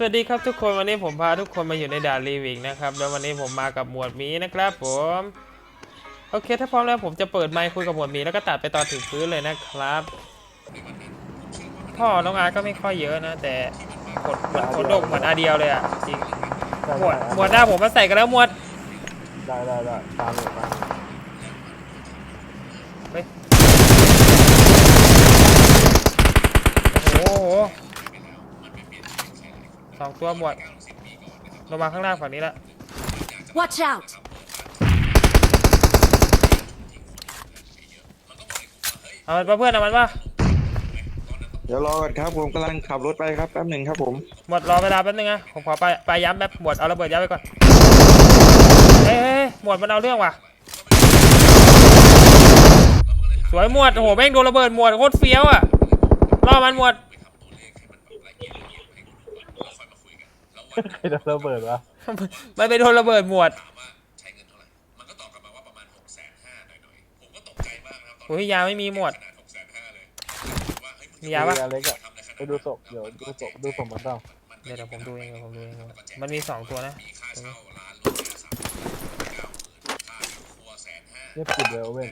สวัสดีครับทุกคนวันนี้ผมพาทุกคนมาอยู่ในด่านรีวิงนะครับแล้ววันนี้ผมมากับหมวดมีนะครับผมโอเค ถ้าพร้อมแล้วผมจะเปิดไมค์คุยกับหมวดมีแล้วก็ตัดไปตอนถึงพื้นเลยนะครับ พ่อน้องอาร์ตก็ไม่ค่อยเยอะนะ แต่ผลเหมือนผลดกเหมือนอาเดียวเลยอะจริงหมวดหมวดหน้าผมมาใส่กันแล้วหมวดได้ได้ได้ตามเลยตามเลยโอ้โห สองตัวหมวดลงมาข้างล่างฝั่งนี้ละ Watch out! เอามันปะเพื่อนเอามันปะเดี๋ยวรอก่อนครับผมกำลังขับรถไปครับแป๊บหนึ่งครับผม หมดรอเวลาแป๊บนึงนะผมขอไปไปย้ำแป๊บหมดเอาระเบิดย้ำไปก่อนเฮ้ยเฮ้ยหมวดมันเอาเรื่องว่ะสวยหมวดโอ้โหแม่งโดนระเบิดหมวดโคตรเฟี้ยวอะล่อมันหมวด ใครจะระเบิดวะมันไปโดนระเบิดหมวดโอ้ยยาไม่มีหมวดมียาปะ เล็กอะไปดูศพเดี๋ยวดูศพดูศพมันเปล่าเดี๋ยวเดี๋ยวผมดูเองเดี๋ยวผมดูเองมันมีสองตัวนะเรียบกิบเลยโอเว่น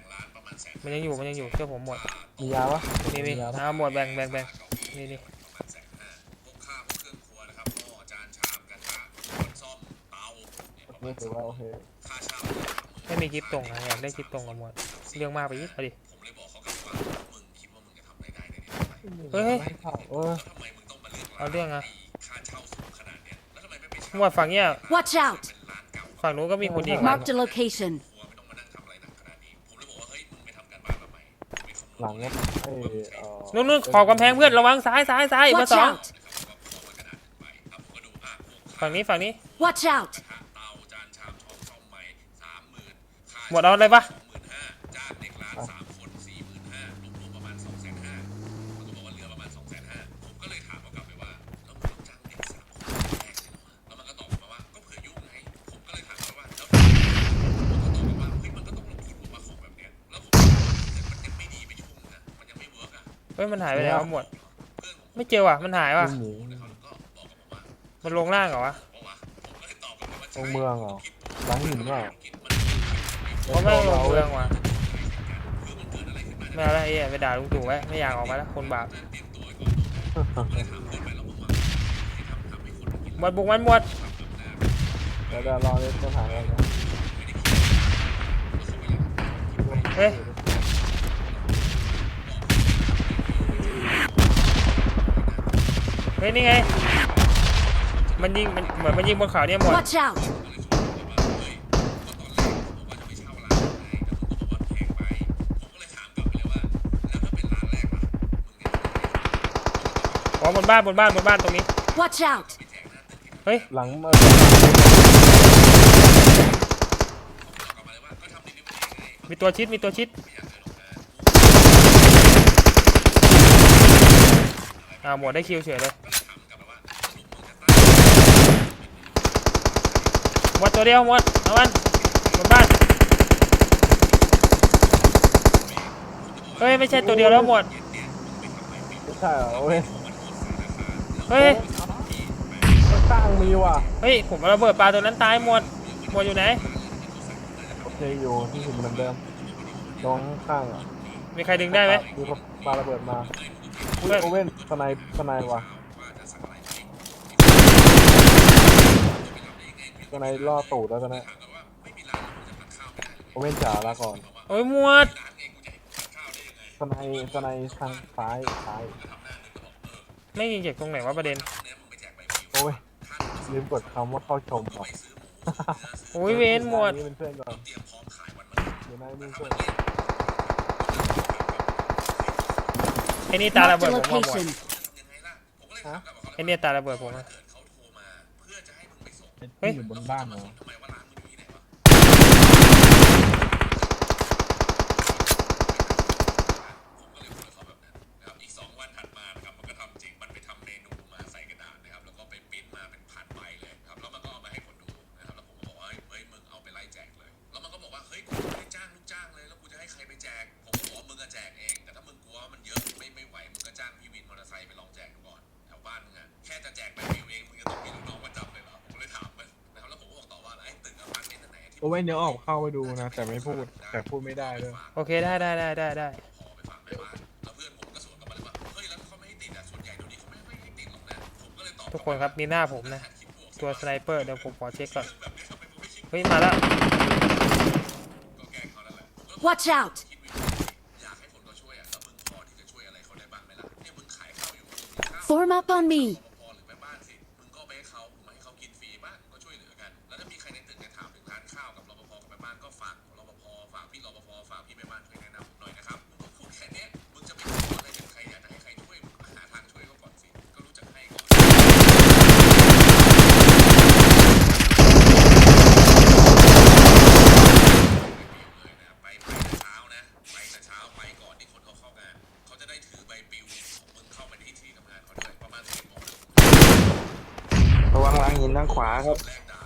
มันยังอยู่มันยังอยู่เชื่อผมหมดมียาปะนี่นี่ยาปะเอาหมวดแบ่งแบ่งแบ่งนี่นี่ โอเคถือว่าโอเคไม่มีคลิปตรงนะอยากได้คลิปตรงกับหมวดเรื่องมากไปยิ่งเอาดิเฮ้ยไม่เข้าเออเอาเรื่องอะหมวดฝั่งเนี้ย Watch out! ฝั่งนู้นก็มีคนยิงมา Marked a location. หลังก็ไอ้เอ่อนู้นนู้นขอบกำแพงเพื่อนระวังซ้ายซ้ายซ้ายมา Watch สอง out! ฝั่งนี้ฝั่งนี้ Watch out! หมวดเอาอะไรปะเฮ้ยมันหายไปไหนวะหมวดไม่เจอว่ะ มันหายว่ะวิ่งหนีมันลงล่างเหรอวะตรงเมืองเหรอหลังหินเปล่า เพราะไม่ลงเมืองว่ะไม่เอาละไอ้เหี้ยไปด่าลุงตู่ไว้ไม่อยากออกมาแล้วคนบาปหมวดบุกมันหมวดเดี๋ยวเดี๋ยวรอเล่นสถานอะไรนะเฮ้ยเฮ้ยนี่ไง มันยิงมันเหมือนมันยิงบนเขาเนี่ยหมด Watch out! อ๋อบนบ้านบนบ้านบนบ้านตรงนี้ Watch out! เฮ้ยหลังมามีตัวชิดมีตัวชิดอ่าหมวดได้คิวเฉยเลยหมวดตัวเดียวหมวดเอามันบนบ้านเฮ้ยไม่ใช่ตัวเดียวแล้วหมวดไม่ใช่เหรอโอเว่น เฮ้ยข้างมีว่ะเฮ้ยผมเอาระเบิดปลาตัวนั้นตายหมดหมดอยู่ไหนโอเคอยู่ที่หินเหมือนเดิมตรงข้างๆอะมีใครดึงได้ไหมมีคนปาระเบิดมาอุ๊ยเฮ้ยโอเว่นสไนป์สไนป์ว่ะสไนป์ล่อตูดแล้วตอนนี้โอเว่นจ๋าลาก่อนโอ้ยหมวดสไนป์สไนป์ทางซ้ายซ้าย ไม่ยิงจากตรงไหนวะประเด็น โอ้ยลืมกดคำว่าเข้าชมว่ะโอ้ยเวนหมวดนี่เป็นเพื่อนก่อนเดี๋ยวนะนี่เพื่อนไอ้นี่ตาระเบิ Marked ด a ผมมาหมด location. ฮะไอ้เนี่ยตาระเบิดผมอะเฮ้ยอยู่บนบ้านเหรอ ผมไว่เดี๋ยวออกเข้าไปดูนะ แต่ไม่พูด แต่พูดไม่ได้เลยโอเคได้ได้ได้ได้ได้ทุกคนครับนี่หน้าผมนะ ตัวสไนเปอร์เดี๋ยวผมขอเช็คก่อน เฮ้ย มาแล้ว Watch out Form up on me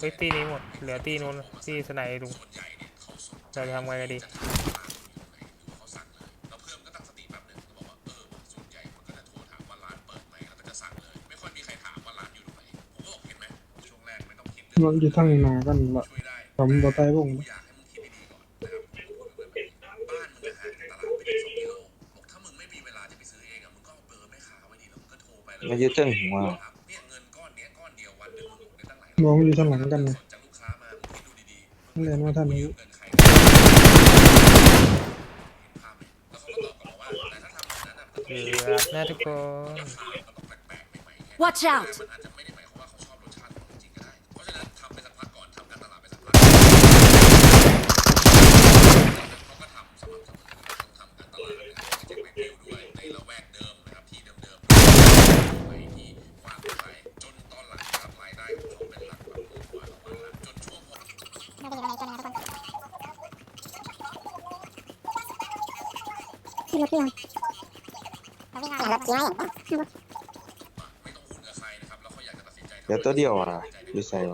เฮ้ยตีนี้หมด เหลือตีนู้นตีสไนดูเราจะทำไงกันดีเอยู่ทั้งนากันละทำต่อใต้พงกมายึดเจ้งหัว มองอยู่ข้างหลังกันนะเรียนว่าท่านนี้เกือบนะทุกคน Watch out ขึ้นรถวิ่เยอม่เห็นปะเดี๋ยวตัวเดียวอะดูใส่ห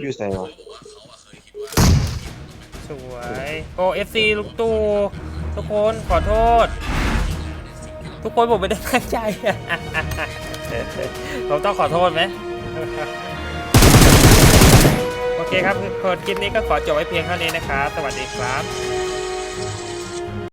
อยู่ใส่หรอ โอ้เอฟซีลูกตู่ทุกคนขอโทษ ทุกคนผมไม่ได้ตั้งใจผมต้องขอโทษไหมโอเคครับคลิปนี้ก็ขอจบไว้เพียงเท่านี้นะครับ สวัสดีครับ